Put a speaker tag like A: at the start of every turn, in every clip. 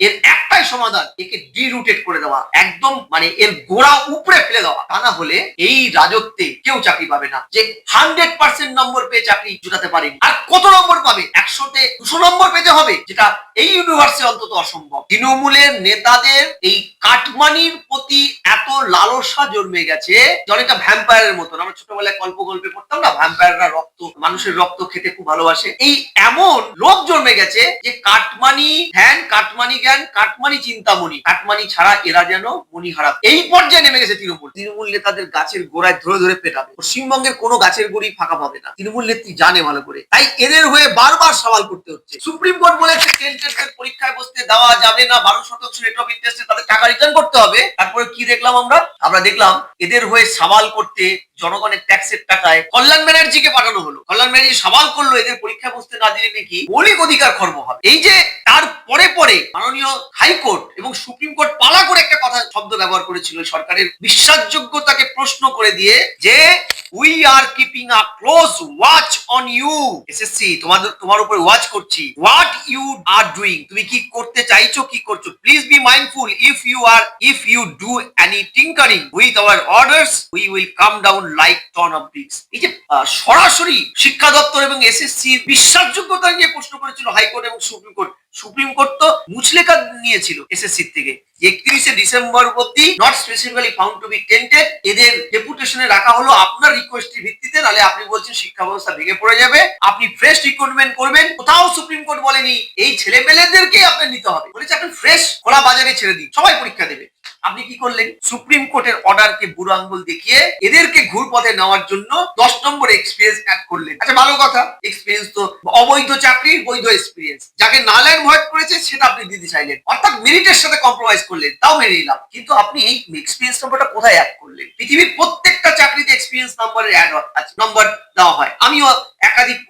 A: এর একটাই সমাধান, একে ডিরুটেড করে দেওয়া। একদম মানে এর গোড়া উপরে ফেলে দেওয়া। তা না হলে এই রাজত্বে কেউ চাকরি পাবে না। যে হান্ড্রেড পার্সেন্ট নম্বর পেয়ে চাকরি জুটাতে পারেনি, আর কত নম্বর পাবে? একশোতে দুশো নম্বর পেতে হবে, যেটা এই ইউনিভার্সে অন্তত অসম্ভব। তৃণমূলের নেতাদের এই কাটমানির প্রতি এত লালসা জন্মে গেছে অনেকটা ভ্যাম্পায়ারের মতন। আমরা ছোটবেলায় গল্প গল্পে পড়তাম না ভ্যাম্পায়াররা রক্ত, মানুষের রক্ত খেতে খুব ভালোবাসে। এই এমন লোক জন্মে গেছে যে কাটমানি, ধ্যান কাটমানি জ্ঞান কাটমানি চিন্তামণি। কাটমানি ছাড়া এরা যেন মনি হারা এই পর্যায়ে নেমে গেছে তৃণমূল। তৃণমূল নেতাদের গাছের গোড়ায় ধরে ধরে পেটাবে। পশ্চিমবঙ্গের কোনো গাছের গুড়ি ফাঁকা পাবে না। তৃণমূল নেত্রী জানে ভালো করে। তাই এদের হয়ে বারবার সওয়াল করতে হচ্ছে। সুপ্রিম কোর্ট বলেছে টেন্টের পরীক্ষায় বসতে দেওয়া যাবে না। বারো শতাংশ রেট অফ ইন্টারেস্টে তাদের টাকা রিটার্ন করতে হবে। তারপরে কি দেখলাম আমরা? আমরা দেখলাম, এদের হয়ে সওয়াল করতে জনগণের ট্যাক্সের টাকায় কল্যাণ ব্যানার্জিকে পাঠানো হলো। কল্যাণ ব্যানার্জি সওয়াল করল, এদের পরীক্ষা বসতে না দিলে নাকি মৌলিক অধিকার খর্ব হবে। এই যে তার পরে পরে মাননীয় হাইকোর্ট এবং সুপ্রিম কোর্ট পালা করে একটা কথা শব্দ ব্যবহার করেছিল সরকারের বিশ্বাসযোগ্যতাকে প্রশ্ন করে দিয়ে যে we are keeping a close watch on you SSC তোমাদের, তোমার উপর ওয়াচ করছি। হোয়াট ইউ আর ডুইং তুমি কি করতে চাইছো, কি করছ? Please be mindful if you are if you do any tinkering with our orders we will come down like ton of এই যে সরাসরি শিক্ষা দপ্তর এবং এসএসসি বিশ্বাসযোগ্যতা নিয়ে প্রশ্ন করেছিল হাইকোর্ট এবং সুপ্রিম কোর্ট। সুপ্রিম কোর্ট তো নিয়েছিল এসএসসি থেকে। একত্রিশে ডিসেম্বর অব্দি not specifically found to be tainted এদের ডেপুটেশনে রাখা হলো আপনার রিকোয়েস্টের ভিত্তিতে, নাহলে আপনি বলছেন শিক্ষা ব্যবস্থা ভেঙে পড়ে যাবে। আপনি ফ্রেশ রিক্রুটমেন্ট করবেন। কোথাও সুপ্রিম কোর্ট বলেনি, এই ছেলে আপনার নিতে হবে। বলেছে আপনি ফ্রেশ খোলা বাজারে ছেড়ে দিন। সবাই পরীক্ষা দেবে। আপনি কি করলেন? সুপ্রিম কোর্টের অর্ডারকে বুড়ো আঙ্গুল দেখিয়ে এদেরকে ঘুর পথে নেওয়ার জন্য দশ নম্বর এক্সপিরিয়েন্স অ্যাড করলেন। আচ্ছা ভালো কথা। এক্সপিরিয়েন্স তো অবৈধ চাকরির বৈধ এক্সপিরিয়েন্স যাকে না নালায়ন ভয় করেছে, সেটা আপনি দিতে চাইলেন। অর্থাৎ মেরিটের সাথে কম্প্রোমাইজ করলেন, তাও মেনে নিলাম। কিন্তু আপনি এই এক্সপিরিয়েন্স নম্বরটা কোথায় অ্যাড করলেন? পৃথিবীর প্রত্যেকটা চাকরিতে এক্সপিরিয়েন্স নম্বরের অ্যাড আছে নম্বর দেওয়া হয়। আমিও একাধিক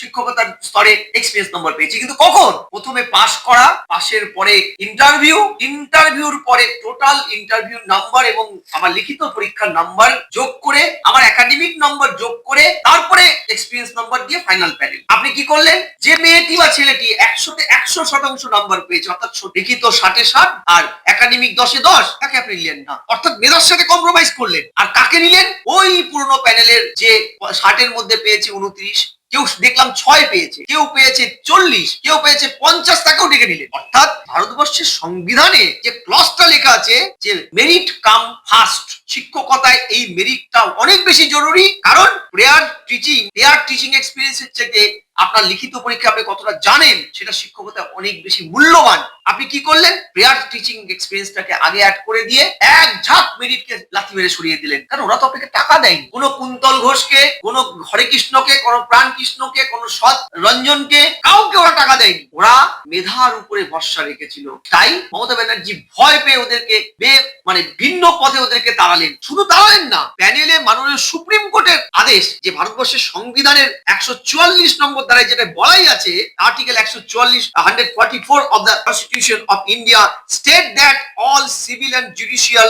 A: শিক্ষকতার স্তরে এক্সপিরিয়েন্স নম্বর পেয়েছি। কিন্তু কখন? প্রথমে পাশ করা পাশের পরে ইন্টারভিউ ইন্টারভিউর পরে টোটাল ইন্টারভিউ নাম্বার এবং আমার লিখিত পরীক্ষার নাম্বার যোগ করে, আমার একাডেমিক নাম্বার যোগ করে, তারপরে এক্সপিরিয়েন্স নাম্বার দিয়ে ফাইনাল প্যানেল আপনি কি করলেন? যে মেয়েটি বা ছেলেটি একশোতে একশো শতাংশ নাম্বার পেয়েছে, অর্থাৎ লিখিত ষাটে ষাট আর একাডেমিক দশে দশ, তাকে আপনি নিলেন না। অর্থাৎ মেধার সাথে কম্প্রোমাইজ করলেন। আর কাকে নিলেন? ওই পুরনো প্যানেলের যে ষাটের মধ্যে পেয়েছে উনত্রিশ কেউ দেখলাম ছয় পেয়েছে, কেউ পেয়েছে চল্লিশ, কেউ পেয়েছে পঞ্চাশ, তাকেও ডেকে নিলেন। অর্থাৎ ভারতবর্ষের সংবিধানে যে ক্লসটা লেখা আছে, যে মেরিট কাম ফার্স্ট শিক্ষকতায় এই মেরিটটা অনেক বেশি জরুরি। কারণ প্রেয়ার টিচিং প্রেয়ার টিচিং এক্সপিরিয়েন্সের থেকে আপনার লিখিত পরীক্ষা আপনি কতটা জানেন, সেটা শিক্ষকতা অনেক বেশি মূল্যবান। আপনি কি করলেন? প্রেয়ার টিচিং এক্সপিরিয়েন্সটাকে আগে অ্যাড করে দিয়ে এক ঝাঁক মেরিটকে লাথি মেরে সরিয়ে দিলেন। কারণ ওরা তো আপনাকে টাকা দেয়নি। কোনো কুন্তল ঘোষকে, কোনো হরে কৃষ্ণকে, কোনো প্রাণ কৃষ্ণকে, কোনো সৎ রঞ্জনকে কাউকে ওরা টাকা দেয়নি। ওরা মেধার উপরে ভরসা রেখেছিল। তাই মমতা ব্যানার্জি ভয় পেয়ে ওদেরকে বে মানে ভিন্ন পথে ওদেরকে তাড়ালেন শুধু তাড়ালেন না, প্যানেলে মাননীয় সুপ্রিম কোর্টের আদেশ, যে ভারতবর্ষের সংবিধানের একশো চুয়াল্লিশ নম্বর দ্বারা যেটা বলাই আছে, আর্টিকেল একশো চুয়াল্লিশ hundred forty four the constitution of India state that all civil and judicial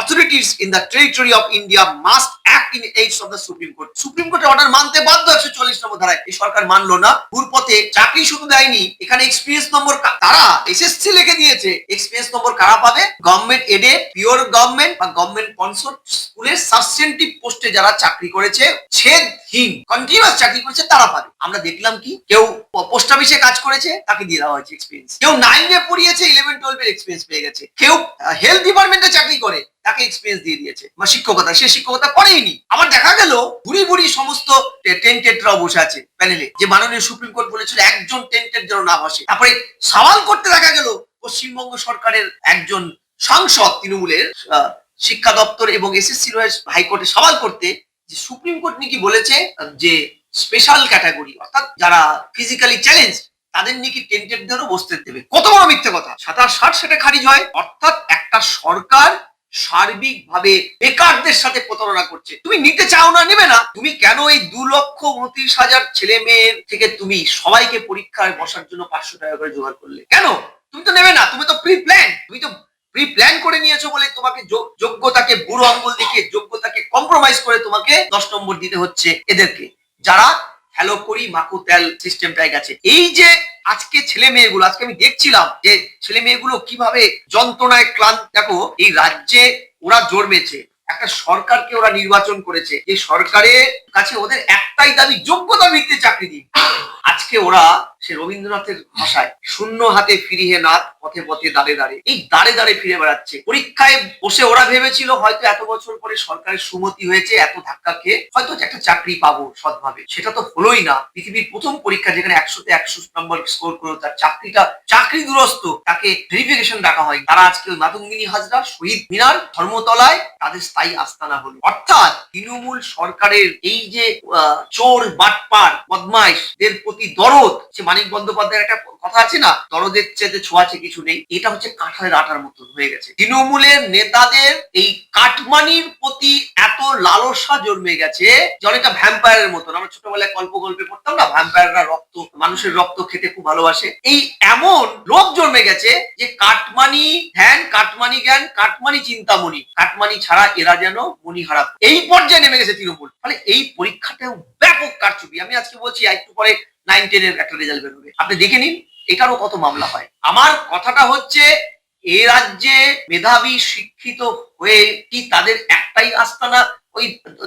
A: authorities in the territory of India must act in aids of the supreme court supreme কোর্টের অর্ডার মানতে বাধ্য একশো চল্লিশ নম্বর ধারায়। এই সরকার মানলো না ঘুরপথে চাকরি শুধু দেয়নি, এখানে এক্সপিরিয়েন্স নম্বর তারা এসএসসি লিখে দিয়েছে এক্সপিরিয়েন্স নম্বর কারা পাবে? গভর্নমেন্ট এডে পিওর গভর্নমেন্ট বা গভর্নমেন্ট স্পন্সর স্কুলের সাবসেন্টিভ পোস্টে যারা চাকরি করেছে, ছেদহীন কন্টিনিউয়াস চাকরি করেছে, তারা পাবে। আমরা দেখলাম কি, কেউ পোস্ট অফিসে কাজ করেছে, তাকে দিয়ে দেওয়া হয়েছে এক্সপিরিয়েন্স কেউ নাইনে পড়িয়েছে ইলেভেন টুয়েলভের এক্সপিরিয়েন্স পেয়ে গেছে। কেউ হেলথ ডিপার্টমেন্টে চাকরি করে, তাকে এক্সপিরিয়েন্স দিয়ে দিয়েছে। বা শিক্ষকতা, সে শিক্ষকতা করেইনি। আবার দেখা গেল বুড়ি বুড়ি সমস্ত টেন্টেডরাও বসে আছে প্যানেলে যে মাননীয় সুপ্রিম কোর্ট বলেছিল, একজন টেন্টেড যেন না বসে। তারপরে সওয়াল করতে দেখা গেল, পশ্চিমবঙ্গ সরকারের একজন সাংসদ তৃণমূলের শিক্ষা দপ্তর এবং এসএসসি হাইকোর্টে সওয়াল করতে যে সুপ্রিম কোর্ট নাকি বলেছে যে স্পেশাল ক্যাটাগরি অর্থাৎ যারা ফিজিক্যালি চ্যালেঞ্জ তাদের নাকি টেন্টেডদেরও বসতে দেবে। কত বড় মিথ্যে কথা? সাতাশ ষাট সেটা খারিজ হয়, অর্থাৎ একটা সরকার সার্বিকভাবে বেকারদের সাথে প্রতারণা করছে। তুমি নিতে চাও না, নেবে না। তুমি কেন এই দু লক্ষ উনত্রিশ হাজার ছেলে মেয়ের থেকে তুমি সবাইকে পরীক্ষায় বসার জন্য পাঁচশো টাকা করে জোগাড় করলে? কেন? তুমি তো নেবে না, তুমি তো প্রি প্ল্যান তুমি তো প্রি প্ল্যান করে নিয়েছো বলে তোমাকে যোগ্যতাকে বুড়ো আঙ্গুল দেখিয়ে যোগ্যতাকে কম্প্রোমাইজ করে তোমাকে দশ নম্বর দিতে হচ্ছে এদেরকে। যারা হ্যালো করি মাকু তেল সিস্টেমটাই গেছে। এই যে আজকে ছেলে মেয়েগুলো, আজকে আমি দেখছিলাম যে ছেলে মেয়েগুলো কীভাবে যন্ত্রণায় ক্লান্ত। দেখো, এই রাজ্যে ওরা জন্মেছে, একটা সরকারকে ওরা নির্বাচন করেছে। এই সরকারের কাছে ওদের একটাই দাবি, যোগ্যতা ভিত্তিতে চাকরি দিন। আজকে ওরা সে রবীন্দ্রনাথের ভাষায়, শূন্য হাতে ফিরিয়ে নাথ, পথে পথে দাঁড়ে দাঁড়ে এই দাঁড়ে দাঁড়ে ফিরে বেড়াচ্ছে। পরীক্ষায় বসে ওরা ভেবেছিল হয়তো এত বছর পরে সরকারের সুমতি হয়েছে, এত ধাক্কা খেয়ে হয়তো একটা চাকরি পাবো সৎভাবে। সেটা তো হলোই না। পৃথিবীর প্রথম পরীক্ষা যেখানে একশোতে একশো নম্বর স্কোর করে তার চাকরিটা চাকরি দুরস্ত তাকে ভেরিফিকেশন ডাকা হয় তারা আজকে ওই হাজরা, শহীদ মিনার, ধর্মতলায় তাদের স্থায়ী আস্তানা হলো। অর্থাৎ তৃণমূল সরকারের এই যে চোর, বাটপার, বদমাইশদের প্রতি দরদ, সে মানিক বন্দ্যোপাধ্যায়ের একটা কথা আছে না, দরদের চেয়ে ছোঁয়াছে কিছু নেই, এটা হচ্ছে কাঁঠালের আটার মতো হয়ে গেছে। তৃণমূলের নেতাদের এই কাটমানির প্রতি এত লালসা জন্মে গেছে যে অনেকটা ভ্যাম্পায়ারের মতন। আমরা ছোটবেলায় গল্প গল্পে পড়তাম না ভ্যাম্পায়াররা রক্ত, মানুষের রক্ত খেতে খুব ভালোবাসে। এই এমন লোক জন্মে গেছে যে কাটমানি ধ্যান, কাটমানি জ্ঞান, কাটমানি চিন্তামণি। কাটমানি ছাড়া এরা যেন মণিহারা এই পর্যায়ে নেমে গেছে তৃণমূল। ফলে এই পরীক্ষাটাও ব্যাপক কারচুপি। আমি আজকে বলছি একটু পরে নাইন টেনের একটা রেজাল্ট বেরোবে। আপনি দেখে নিন, এটারও কত মামলা হয়। আমার কথাটা হচ্ছে এ রাজ্যে মেধাবী শিক্ষিত হয়ে কি তাদের একটাই আস্তানা ওই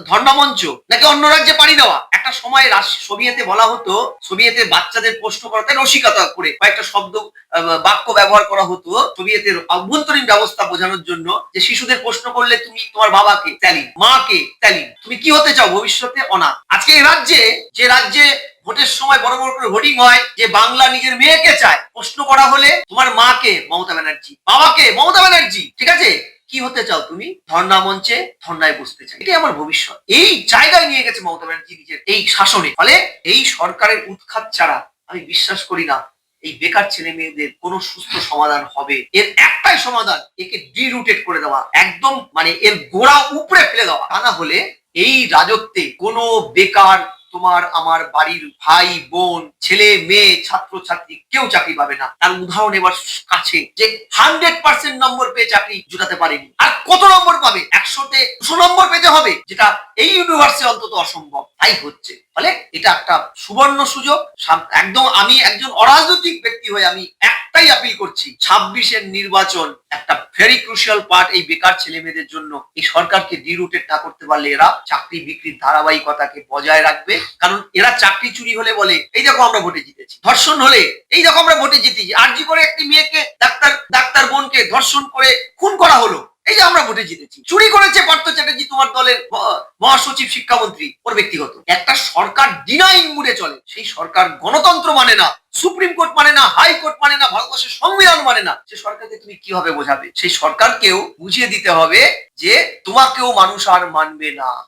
A: ধর্ণামঞ্চ? নাকি অন্য রাজ্যে পাড়ি দেওয়া? একটা সময় সোভিয়েতে বলা হতো সোভিয়েতে বাচ্চাদের প্রশ্ন করাতে রসিকতা করে কয়েকটা শব্দ বাক্য ব্যবহার করা হতো সোভিয়েতের অভ্যন্তরীণ ব্যবস্থা বোঝানোর জন্য যে শিশুদের প্রশ্ন করলে তুমি তোমার বাবাকে স্ট্যালিন মাকে স্ট্যালিন তুমি কি হতে চাও ভবিষ্যতে অনাথ? আজকে এই রাজ্যে, যে রাজ্যে ভোটের সময় বড় বড় করে ভোটিং হয়, যে বাংলা নিজের মেয়েকে চায়, প্রশ্ন করা হলে তোমার মাকে মমতা ব্যানার্জি, বাবাকে মমতা ব্যানার্জি, ঠিক আছে? কি হতে চাও তুমি? ধর্ণা মঞ্চে ধর্ণায় বসতে চাই। এটাই আমার ভবিষ্যৎ। এই জায়গায় নিয়ে গেছে মমতা ব্যানার্জি নিজের এই শাসনে। ফলে এই সরকারের উৎখাত ছাড়া আমি বিশ্বাস করি না, এই বেকার ছেলে মেয়েদের কোনো সুস্থ সমাধান হবে। এর একটাই সমাধান, একে ডিরুটেড করে দেওয়া। একদম মানে এর গোড়া উপরে ফেলে দেওয়া। তা না হলে এই রাজত্বে কোনো বেকার তোমার আমার বাড়ির ভাই, বোন, ছেলে, মেয়ে ছাত্র ছাত্রী কেউ চাকরি পাবে না। তার উদাহরণ এবার কাছে যে হান্ড্রেড পার্সেন্ট নম্বর পেয়ে চাকরি জুটাতে পারেনি। আর কত নম্বর পাবে? একশোতে দুশো নম্বর পেতে হবে, যেটা এই ইউনিভার্সে অন্তত অসম্ভব। তাই হচ্ছে। ফলে এটা একটা সুবর্ণ সুযোগ। একদম আমি একজন অরাজনৈতিক ব্যক্তি হয়ে আমি একটাই আপিল করছি, ছাব্বিশের নির্বাচন একটা ভেরি ক্রুশিয়াল পার্ট এই বেকার ছেলে মেয়েদের জন্য। এই সরকারকে ডিরুটেড না করতে পারলে এরা চাকরি বিক্রির ধারাবাহিকতাকে বজায় রাখবে। কারণ এরা চাকরি চুরি হলে বলে, এই দেখো আমরা ভোটে জিতেছি। ধর্ষণ হলে, এই দেখো আমরা ভোটে জিতেছি। আরজি করে একটি মেয়েকে ডাক্তার ডাক্তার বোনকে ধর্ষণ করে খুন করা হলো। এই যে আমরা ভোটে জিতেছি। চুরি করেছে পার্থ চ্যাটার্জি, তোমার দলের মহাসচিব, শিক্ষামন্ত্রী, ওর ব্যক্তিগত। একটা সরকার ডিনাইং মুডে চলে। সেই সরকার গণতন্ত্র মানে না, সুপ্রিম কোর্ট মানে না, হাই কোর্ট মানে না, ভারতবর্ষের সংবিধান মানে না। সে সরকারকে তুমি কীভাবে বোঝাবে? সেই সরকারকেও বুঝিয়ে দিতে হবে যে তোমাকেও মানুষ আর মানবে না।